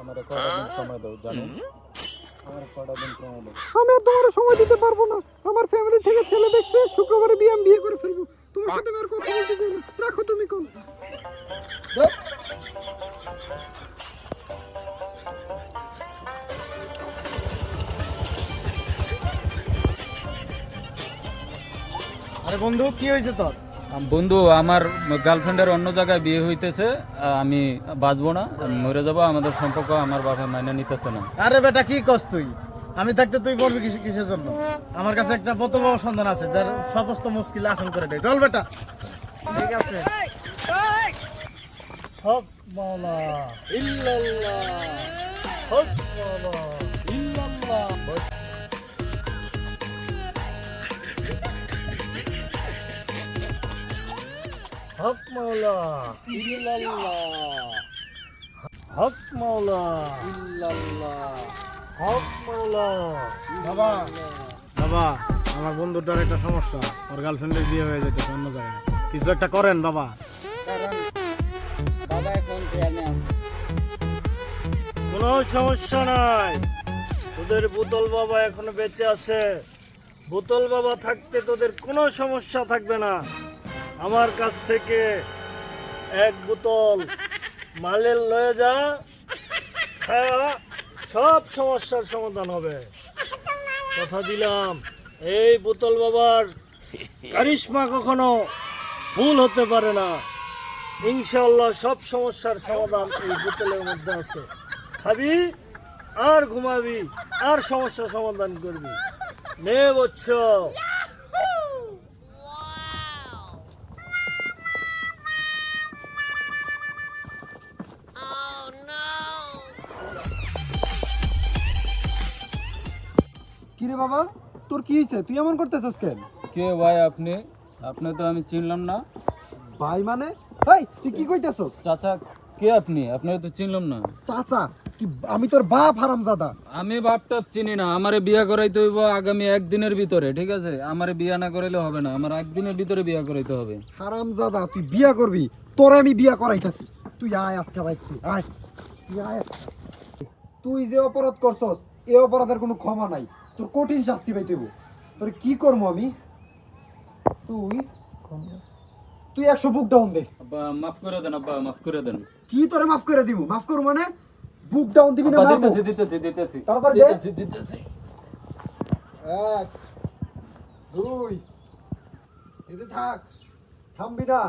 আমার কটা দিন সময় দাও জানো? আমার কটা দিন সময় দাও। আমি আর তোমার সময় দিতে পারব না। আমার ফ্যামিলি থেকে ছেলে দেখছে শুক্রবারে বিয়ে বিয়ে করে ফেলব। তোমার সাথে আমি আর কথা বলতে চাই না। রাখো তুমি কোন আরে বন্ধু কি হয়েছে তোর? বন্ধু আমার গার্লফ্রেন্ডের অন্য জায়গায় বিয়ে হইতেছে আমি বাঁচবো না মরে যাব আমাদের সম্পর্ক আমার বাবা মাইনে নিতেছে না। আরে বেটা কি কস তুই? আমি থাকতে তুই বলবি কিস- কিসের জন্য? আমার কাছে একটা বোতল বাবা সন্ধান আছে যার সমস্ত মুশকিল আসন করে দেয়। চল বেটা। ঠিক আছে। হক মাওলা। ইল্লাল্লাহ। হক মাওলা। হক মাওলা ইল্লাল্লাহ। হক মাওলা ইল্লাল্লাহ। হক মাওলা বাবা বাবা আমার বন্ধুটার একটা সমস্যা। ওর গার্লফ্রেন্ডের বিয়ে হয়ে যেতে অন্য জায়গায়। কিছু একটা করেন বাবা। বাবা এখন ট্রেনে আছে। কোনো সমস্যা নাই। তোদের বোতল বাবা এখনও বেঁচে আছে। বোতল বাবা থাকতে তোদের কোনো সমস্যা থাকবে না। আমার কাছ থেকে এক বোতল মালের লয়ে যা খায়া সব সমস্যার সমাধান হবে। কথা দিলাম, এই বোতল বাবার কারিশমা কখনো ভুল হতে পারে না। ইনশাল্লাহ সব সমস্যার সমাধান এই বোতলের মধ্যে আছে। খাবি আর ঘুমাবি আর সমস্যার সমাধান করবি। নে বচ্চ কি রে বাবা তোর কি হয়েছে? তুই এমন করতেছিস কেন? কে ভাই আপনি? আপনি তো আমি চিনলাম না। ভাই মানে? হেই তুই কি কইতেছস? চাচা কে আপনি? আপনার তো চিনলাম না। চাচা কি আমি তোর বাপ হারামজাদা। আমি বাপটা চিনি না আমারে বিয়া করাইতে হইব আগামী একদিনের ভিতরে ঠিক আছে? আমারে বিয়া না করাইলে হবে না আমার একদিনের ভিতরে বিয়া করাইতে হবে। হারামজাদা তুই বিয়া করবি তোরে আমি বিয়া করাইতাছি। তুই আয় আজকে ভাই তুই আয়। তুই আয় তুই যে অপরাধ করছস এই অপরাধের কোনো ক্ষমা নাই। তোর কঠিন শাস্তি পাইতেব তোর কি করব আমি? তুই তুই একশো বুক ডাউন দে। আব্বা মাফ করে দেন আব্বা মাফ করে দেন। কি তোরে মাফ করে দিব মাফ করব মানে বুক ডাউন দিবি না মারবো? দিতেছি দিতেছি দিতেছি। তাড়াতাড়ি দিতেছি দিতেছি। এক দুই। এতে থাক থামবি না।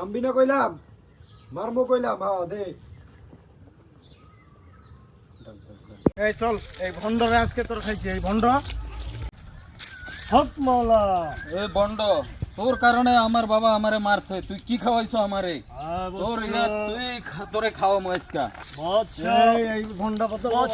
থামবি না কইলাম মারমো কইলাম হ্যাঁ দে। এই চল এই ভন্ডরে আজকে তোর খাইছি এই ভন্ড হক মাওলা। এ বন্ড তোর কারণে আমার বাবা আমারে মারছে তুই কি খাওয়াইছো আমারে? তোর ইয়া তুই খা- তোরে খাওয়া মহেশকা এই এই ভন্ডা কত বড়।